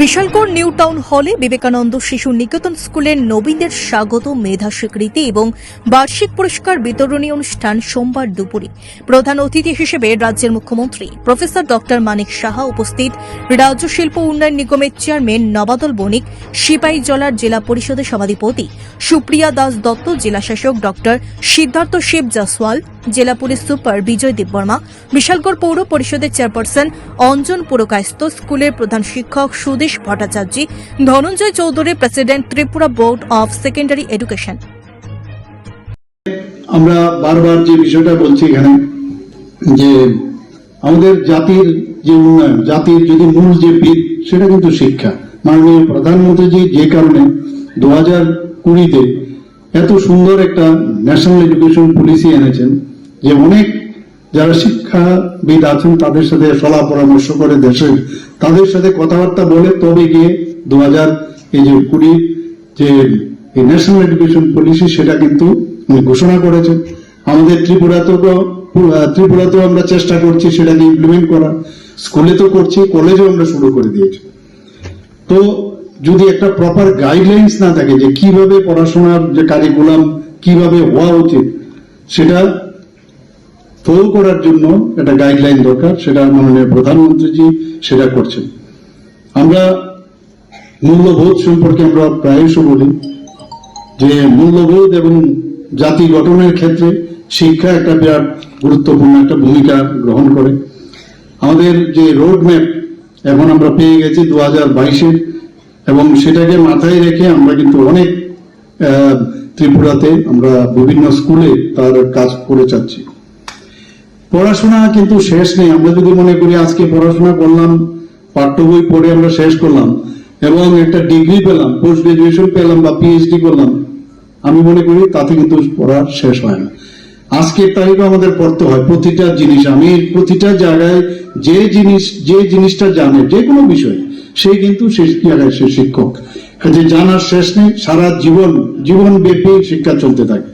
Bishalgarh new town হলে বিবেকানন্দ শিশু নিকেতন স্কুলের নবীনদের স্বাগত মেধা স্বীকৃতি এবং বার্ষিক পুরস্কার বিতরণী অনুষ্ঠান সোমবার দুপুরে। প্রধান অতিথি হিসেবে রাজ্যের মুখ্যমন্ত্রী প্রফেসর ডক্টর মানিক সাহা উপস্থিত। রাজ্য শিল্প উন্নয়ন নিগমের চেয়ারম্যান নবাদল বণিক, সিপাহী জলার জেলা পরিষদের সভাধিপতি সুপ্রিয়া দাস দত্ত জেলাশাসক ডক্টর সিদ্ধার্থ শিব জাসওয়াল, জেলা পুলিশ সুপার বিজয় দেববর্মা, বিশালগড় পৌর পরিষদের চেয়ারপারসন অঞ্জন পুরকায়স্ত স্কুলের প্রধান শিক্ষক Sudesh Bhattacharya Dhananjay Chowdhury president Tripura board of secondary education আমরা বারবার যে বিষয়টা বলছি এখানে, যে আমাদের জাতির যে উন্নয়ন, জাতির যদি মূল যে ভিত, সেটা কিন্তু শিক্ষা। মাননীয় প্রধানমন্ত্রীজি যে কারণে দু হাজার কুড়িতে এত সুন্দর একটা ন্যাশনাল এডুকেশন পলিসি এনেছেন, যে অনেক যারা শিক্ষাবিদ আছেন, তাদের সাথে সলা পরামর্শ করে দেশে, তাদের সাথে কথাবার্তা বলে তবে গিয়ে দু হাজার এই যে কুড়ি যে ন্যাশনাল এডুকেশন পলিসি সেটা কিন্তু ঘোষণা করেছে আমাদের ত্রিপুরাতেও ত্রিপুরাতেও আমরা চেষ্টা করছি সেটাকে ইমপ্লিমেন্ট করা স্কুলে তো করছি, কলেজেও আমরা শুরু করে দিয়েছি। তো যদি একটা প্রপার গাইডলাইন্স না থাকে যে কীভাবে পড়াশোনার যে কারিকুলাম কীভাবে হওয়া উচিত, সেটা ফলো করার জন্য একটা গাইডলাইন দরকার, সেটা মাননীয় প্রধানমন্ত্রীজি সেটা করছেন। আমরা মূল্যবোধ সম্পর্কে আমরা প্রায়শ বলি যে মূল্যবোধ এবং জাতি গঠনের ক্ষেত্রে শিক্ষা একটা বিরাট গুরুত্বপূর্ণ একটা ভূমিকা গ্রহণ করে। আমাদের যে রোড ম্যাপ এখন আমরা পেয়ে গেছি দু হাজার বাইশের এবং সেটাকে মাথায় রেখে আমরা কিন্তু অনেক ত্রিপুরাতে আমরা বিভিন্ন স্কুলে তার কাজ করে যাচ্ছি। পড়াশোনা কিন্তু শেষ নেই। আমরা যদি মনে করি আজকে পড়াশোনা করলাম, পাঠ্য বই পড়ে আমরা শেষ করলাম, এবং একটা ডিগ্রি পেলাম পোস্ট গ্রাজুয়েশন পেলাম বা পিএইচডি করলাম, আমি মনে করি তাতে কিন্তু পড়া শেষ হয় না। আজকের তারিখে আমাদের পড়তে হয়, প্রতিটা জিনিস। আমি প্রতিটা জায়গায় যে জিনিস, যে জিনিসটা জানে, যে কোনো বিষয়, সে কিন্তু সে জায়গায় সে শিক্ষক। যে জানার শেষ নেই, সারা জীবন জীবন ব্যাপী শিক্ষা চলতে থাকে।